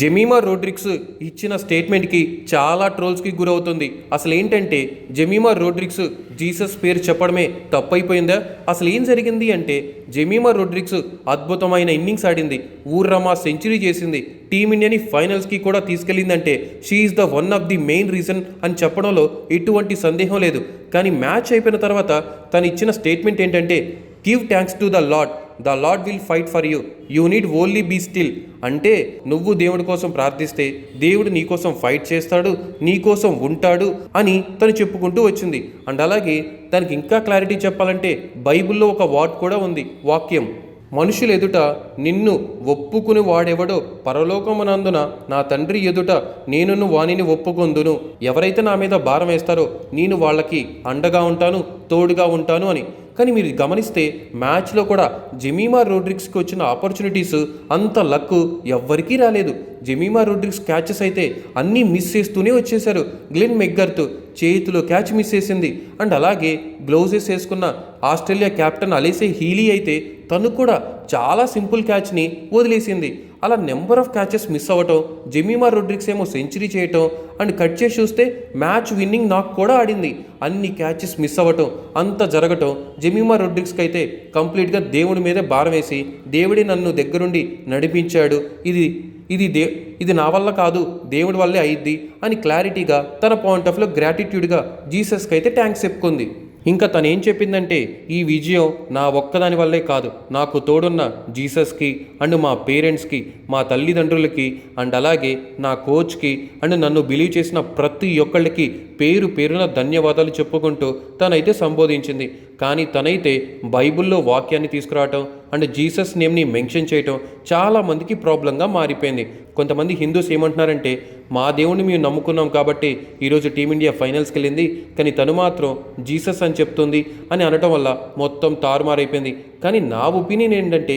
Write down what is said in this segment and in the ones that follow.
Jemimah Rodrigues ఇచ్చిన స్టేట్మెంట్కి చాలా ట్రోల్స్కి గురవుతుంది. అసలు ఏంటంటే జమీమా రోడ్రిక్స్ జీసస్ పేరు చెప్పడమే తప్పైపోయిందా? అసలు ఏం జరిగింది అంటే జమీమా రోడ్రిక్స్ అద్భుతమైన ఇన్నింగ్స్ ఆడింది. ఊర్రమా సెంచరీ చేసింది. టీమిండియాని ఫైనల్స్కి కూడా తీసుకెళ్ళిందంటే she's the one of the main reason అని చెప్పడంలో ఎటువంటి సందేహం లేదు. కానీ మ్యాచ్ అయిపోయిన తర్వాత తను ఇచ్చిన స్టేట్మెంట్ ఏంటంటే give thanks to the lord the lord will fight for you you need only be still అంటే నువ్వు దేవుడి కోసం ప్రార్థిస్తే దేవుడు నీ కోసం ఫైట్ చేస్తాడు నీ కోసం ఉంటాడు అని తను చెప్పుకుంటూ వచ్చింది. అండ్ అలాగే దానికి ఇంకా క్లారిటీ చెప్పాలంటే బైబిల్లో ఒక వాట్ కూడా ఉంది వాక్యం. మనుషుల ఎదుట నిన్ను ఒప్పుకుని వాడెవడో పరలోకమునందున నా తండ్రి ఎదుట నేనును వానిని ఒప్పుకొందును. ఎవరైతే నా మీద భారం వేస్తారో నేను వాళ్ళకి అండగా ఉంటాను తోడుగా ఉంటాను అని. కానీ మీరు గమనిస్తే మ్యాచ్లో కూడా జెమీమా రోడ్రిక్స్కి వచ్చిన ఆపర్చునిటీస్ అంత లక్ ఎవ్వరికీ రాలేదు. జెమీమా రోడ్రిక్స్ క్యాచెస్ అయితే అన్నీ మిస్ చేస్తూనే వచ్చేశారు. గ్లెన్ మెగ్గర్త్ చేతిలో క్యాచ్ మిస్ చేసింది. అండ్ అలాగే గ్లౌజెస్ వేసుకున్న ఆస్ట్రేలియా కెప్టెన్ అలేసే హీలీ అయితే తను కూడా చాలా సింపుల్ క్యాచ్ని వదిలేసింది. అలా నెంబర్ ఆఫ్ క్యాచెస్ మిస్ అవ్వటం జెమీమా రోడ్రిక్స్ ఏమో సెంచరీ చేయటం అండ్ కట్ చేసి చూస్తే మ్యాచ్ విన్నింగ్ నాకు కూడా ఆడింది. అన్ని క్యాచెస్ మిస్ అవ్వటం అంత జరగటం జెమీమా రోడ్రిక్స్కి అయితే కంప్లీట్గా దేవుడి మీదే భారం వేసి దేవుడే నన్ను దగ్గరుండి నడిపించాడు. ఇది ఇది దే ఇది నా వల్ల కాదు దేవుడి వల్లే అయ్యిద్ది అని క్లారిటీగా తన పాయింట్ ఆఫ్లో గ్రాటిట్యూడ్గా జీసస్కి అయితే ట్యాంక్స్ చెప్పుకుంది. ఇంకా తను ఏం చెప్పిందంటే ఈ విజయం నా ఒక్కదాని వల్లే కాదు. నాకు తోడున్న జీసస్కి అండ్ మా పేరెంట్స్కి మా తల్లిదండ్రులకి అండ్ అలాగే నా కోచ్కి అండ్ నన్ను బిలీవ్ చేసిన ప్రతి ఒక్కళ్ళకి పేరు పేరున ధన్యవాదాలు చెప్పుకుంటూ తనైతే సంబోధించింది. కానీ తనైతే బైబిల్లో వాక్యాన్ని తీసుకురావటం అండ్ జీసస్ నేమ్ని మెన్షన్ చేయటం చాలా మందికి ప్రాబ్లంగా మారిపోయింది. కొంతమంది హిందూస్ ఏమంటున్నారంటే మా దేవుణ్ణి మేము నమ్ముకున్నాం కాబట్టి ఈరోజు టీమిండియా ఫైనల్స్కి వెళ్ళింది కానీ తను మాత్రం జీసస్ అని చెప్తుంది అని అనటం వల్ల మొత్తం తారుమారైపోయింది. కానీ నా ఒపీనియన్ ఏంటంటే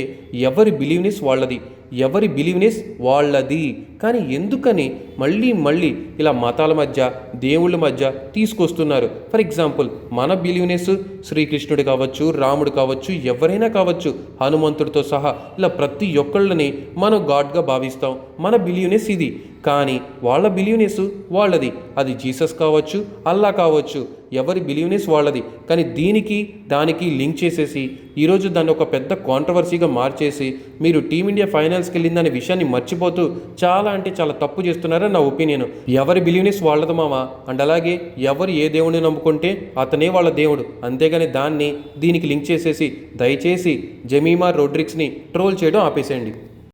ఎవరి బిలీవ్నెస్ వాళ్ళది. ఎవరి బిలీవ్నెస్ వాళ్ళది. కానీ ఎందుకని మళ్ళీ మళ్ళీ ఇలా మతాల మధ్య దేవుళ్ళ మధ్య తీసుకొస్తున్నారు? ఫర్ ఎగ్జాంపుల్ మన బిలీవ్నెస్ శ్రీకృష్ణుడు కావచ్చు రాముడు కావచ్చు ఎవరైనా కావచ్చు హనుమంతుడితో సహా ఇలా ప్రతి ఒక్కళ్ళని మనం గాడ్గా భావిస్తాం. మన బిలీవ్నెస్ ఇది. కానీ వాళ్ళ బిలీవ్నెస్ వాళ్ళది. అది జీసస్ కావచ్చు అల్లా కావచ్చు ఎవరి బిలీవ్నెస్ వాళ్ళది. కానీ దీనికి దానికి లింక్ చేసేసి ఈరోజు దాన్ని ఒక పెద్ద కాంట్రవర్సీగా మార్చేసి మీరు టీమిండియా ఫైనల్స్కి వెళ్ళిందనే విషయాన్ని మర్చిపోతూ చాలా అంటే చాలా తప్పు చేస్తున్నారని నా ఒపీనియన్. ఎవరి బిలీవ్నెస్ వాళ్ళది మామ? అండ్ అలాగే ఎవరు ఏ దేవుడిని నమ్ముకుంటే అతనే వాళ్ళ దేవుడు. అంతేగాని దాన్ని దీనికి లింక్ చేసేసి దయచేసి జమీమా రోడ్రిక్స్ని ట్రోల్ చేయడం ఆపేసేయండి.